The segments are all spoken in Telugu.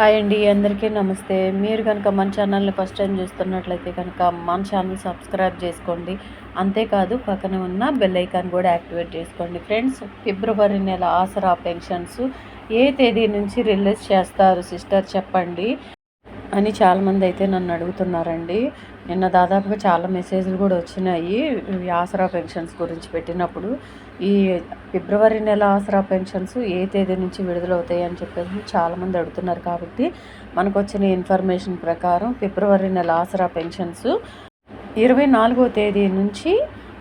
హాయ్ అండి అందరికీ నమస్తే. మీరు కనుక మన ఛానల్ని ఫస్ట్ టైం చూస్తున్నట్లయితే కనుక మన ఛానల్ సబ్స్క్రైబ్ చేసుకోండి. అంతేకాదు పక్కన ఉన్న బెల్ ఐకాన్ కూడా యాక్టివేట్ చేసుకోండి. ఫ్రెండ్స్ ఫిబ్రవరి నెల ఆసరా పెన్షన్స్ ఏ తేదీ నుంచి రిలీజ్ చేస్తారు సిస్టర్ చెప్పండి. అని చాలామంది అయితే నన్ను అడుగుతున్నారండి. నిన్న దాదాపుగా చాలా మెసేజ్లు కూడా వచ్చినాయి. ఆసరా పెన్షన్స్ గురించి పెట్టినప్పుడు ఈ ఫిబ్రవరి నెల ఆసరా పెన్షన్స్ ఏ తేదీ నుంచి విడుదలవుతాయి అని చెప్పేసి చాలామంది అడుగుతున్నారు కాబట్టి మనకు వచ్చిన ఇన్ఫర్మేషన్ ప్రకారం ఫిబ్రవరి నెల ఆసరా పెన్షన్స్ ఇరవై నాలుగో తేదీ నుంచి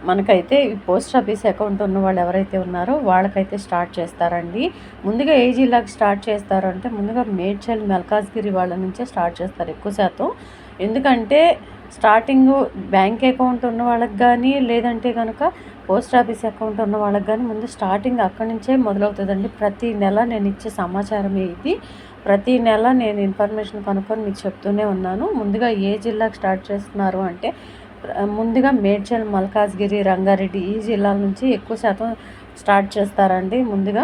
మనకైతే ఈ పోస్ట్ ఆఫీస్ అకౌంట్ ఉన్న వాళ్ళు ఎవరైతే ఉన్నారో వాళ్ళకైతే స్టార్ట్ చేస్తారండి. ముందుగా ఏ జిల్లాకి స్టార్ట్ చేస్తారంటే ముందుగా మేడ్చల్ మల్కాజ్గిరి వాళ్ళ నుంచే స్టార్ట్ చేస్తారు ఎక్కువ శాతం. ఎందుకంటే స్టార్టింగ్ బ్యాంక్ అకౌంట్ ఉన్న వాళ్ళకి కానీ లేదంటే కనుక పోస్ట్ ఆఫీస్ అకౌంట్ ఉన్న వాళ్ళకి కానీ ముందు స్టార్టింగ్ అక్కడి నుంచే మొదలవుతుందండి. ప్రతి నెల నేను ఇచ్చే సమాచారమే ఇది. ప్రతి నెల నేను ఇన్ఫర్మేషన్ కనుక్కొని మీకు చెప్తూనే ఉన్నాను. ముందుగా ఏ జిల్లాకి స్టార్ట్ చేస్తున్నారు అంటే ముందుగా మేడ్చల్ మల్కాజ్గిరి రంగారెడ్డి ఈ జిల్లాల నుంచి ఎక్కువ శాతం స్టార్ట్ చేస్తారండి ముందుగా.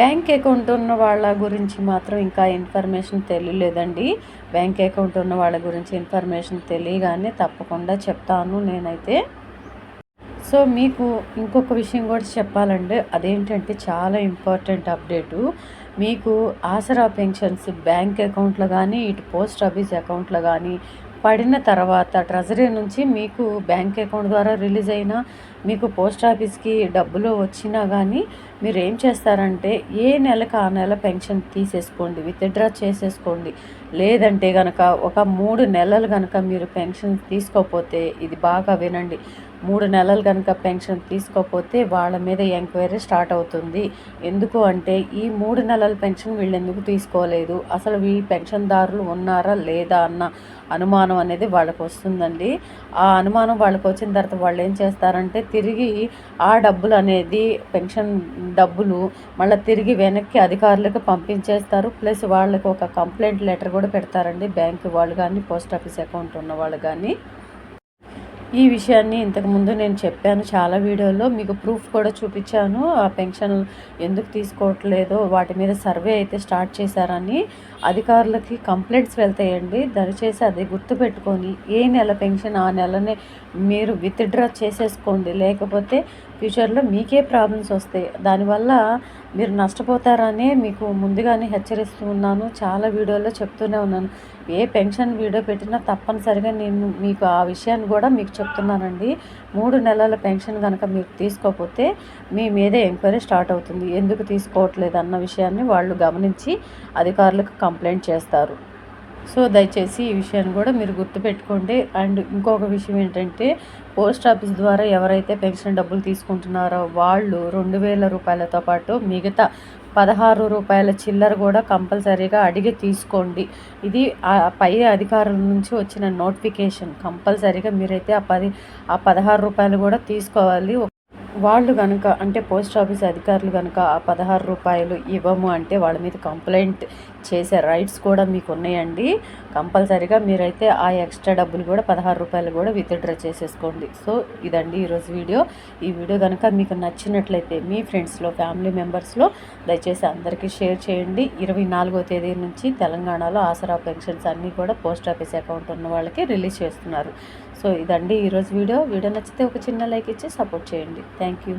బ్యాంక్ అకౌంట్ ఉన్న వాళ్ళ గురించి మాత్రం ఇంకా ఇన్ఫర్మేషన్ తెలియలేదండి. బ్యాంక్ అకౌంట్ ఉన్న వాళ్ళ గురించి ఇన్ఫర్మేషన్ తెలియగానే తప్పకుండా చెప్తాను నేనైతే. సో మీకు ఇంకొక విషయం కూడా చెప్పాలండి. అదేంటంటే చాలా ఇంపార్టెంట్ అప్డేటు. మీకు ఆసరా పెన్షన్స్ బ్యాంక్ అకౌంట్లో కానీ ఇటు పోస్ట్ ఆఫీస్ అకౌంట్లో కానీ పడిన తర్వాత ట్రెజరీ నుంచి మీకు బ్యాంక్ అకౌంట్ ద్వారా రిలీజ్ అయినా మీకు పోస్ట్ ఆఫీస్కి డబ్బులు వచ్చినా కానీ మీరు ఏం చేస్తారంటే ఏ నెలకు ఆ నెల పెన్షన్ తీసేసుకోండి విత్డ్రా చేసేసుకోండి. లేదంటే కనుక ఒక మూడు నెలలు కనుక మీరు పెన్షన్ తీసుకోకపోతే ఇది బాగా వినండి. మూడు నెలలు కనుక పెన్షన్ తీసుకోకపోతే వాళ్ళ మీద ఎంక్వైరీ స్టార్ట్ అవుతుంది. ఎందుకు అంటే ఈ మూడు నెలల పెన్షన్ వీళ్ళు ఎందుకు తీసుకోలేదు? అసలు ఈ పెన్షన్దారులు ఉన్నారా లేదా అన్న అనుమానం అనేది వాళ్ళకు వస్తుందండి ఆ అనుమానం వాళ్ళకు వచ్చిన తర్వాత వాళ్ళు ఏం చేస్తారంటే తిరిగి ఆ డబ్బులు అనేది పెన్షన్ డబ్బులు మళ్ళీ తిరిగి వెనక్కి అధికారులకు పంపించేస్తారు. ప్లస్ వాళ్ళకి ఒక కంప్లైంట్ లెటర్ కూడా పెడతారండి. బ్యాంకు వాళ్ళు కానీ పోస్ట్ ఆఫీస్ అకౌంట్ ఉన్న వాళ్ళు కానీ. ఈ విషయాన్ని ఇంతకుముందు నేను చెప్పాను చాలా వీడియోలో మీకు ప్రూఫ్ కూడా చూపించాను. ఆ పెన్షన్ ఎందుకు తీసుకోవట్లేదో వాటి మీద సర్వే అయితే స్టార్ట్ చేశారని అధికారులకి కంప్లైంట్స్ వెళ్తాయండి. దయచేసి అది గుర్తుపెట్టుకొని ఏ నెల పెన్షన్ ఆ నెలనే మీరు విత్డ్రా చేసేసుకోండి. లేకపోతే ఫ్యూచర్లో మీకే ప్రాబ్లమ్స్ వస్తాయి. దానివల్ల మీరు నష్టపోతారనే మీకు ముందుగానే హెచ్చరిస్తూ ఉన్నాను. చాలా వీడియోలో చెప్తూనే ఉన్నాను. ఏ పెన్షన్ వీడియో పెట్టినా తప్పనిసరిగా నేను మీకు ఆ విషయాన్ని కూడా మీకు చెప్తున్నానండి. మూడు నెలల పెన్షన్ కనుక మీరు తీసుకోకపోతే మీ మీదే ఎంక్వైరీ స్టార్ట్ అవుతుంది. ఎందుకు తీసుకోవట్లేదు అన్న విషయాన్ని వాళ్ళు గమనించి అధికారులకు కంప్లైంట్ చేస్తారు. సో దయచేసి ఈ విషయాన్ని కూడా మీరు గుర్తుపెట్టుకోండి. అండ్ ఇంకొక విషయం ఏంటంటే పోస్ట్ ఆఫీస్ ద్వారా ఎవరైతే పెన్షన్ డబ్బులు తీసుకుంటున్నారో వాళ్ళు రెండు వేల రూపాయలతో పాటు మిగతా పదహారు రూపాయల చిల్లర కూడా కంపల్సరీగా అడిగి తీసుకోండి. ఇది పై అధికారుల నుంచి వచ్చిన నోటిఫికేషన్. కంపల్సరీగా మీరైతే ఆ పది ఆ పదహారు రూపాయలు కూడా తీసుకోవాలి. వాళ్ళు కనుక అంటే పోస్ట్ ఆఫీస్ అధికారులు కనుక ఆ పదహారు రూపాయలు ఇవ్వము అంటే వాళ్ళ మీద కంప్లైంట్ చేసే రైట్స్ కూడా మీకు ఉన్నాయండి. కంపల్సరీగా మీరైతే ఆ ఎక్స్ట్రా డబ్బులు కూడా పదహారు రూపాయలు కూడా విత్డ్రా చేసేసుకోండి. సో ఇదండి ఈరోజు వీడియో. ఈ వీడియో కనుక మీకు నచ్చినట్లయితే మీ ఫ్రెండ్స్లో ఫ్యామిలీ మెంబర్స్లో దయచేసి అందరికీ షేర్ చేయండి. ఇరవై నాలుగో తేదీ నుంచి తెలంగాణలో ఆసరా పెన్షన్స్ అన్నీ కూడా పోస్ట్ ఆఫీస్ అకౌంట్ ఉన్న వాళ్ళకి రిలీజ్ చేస్తున్నారు. సో ఇదండి ఈరోజు వీడియో. వీడియో నచ్చితే ఒక చిన్న లైక్ ఇచ్చి సపోర్ట్ చేయండి. Thank you.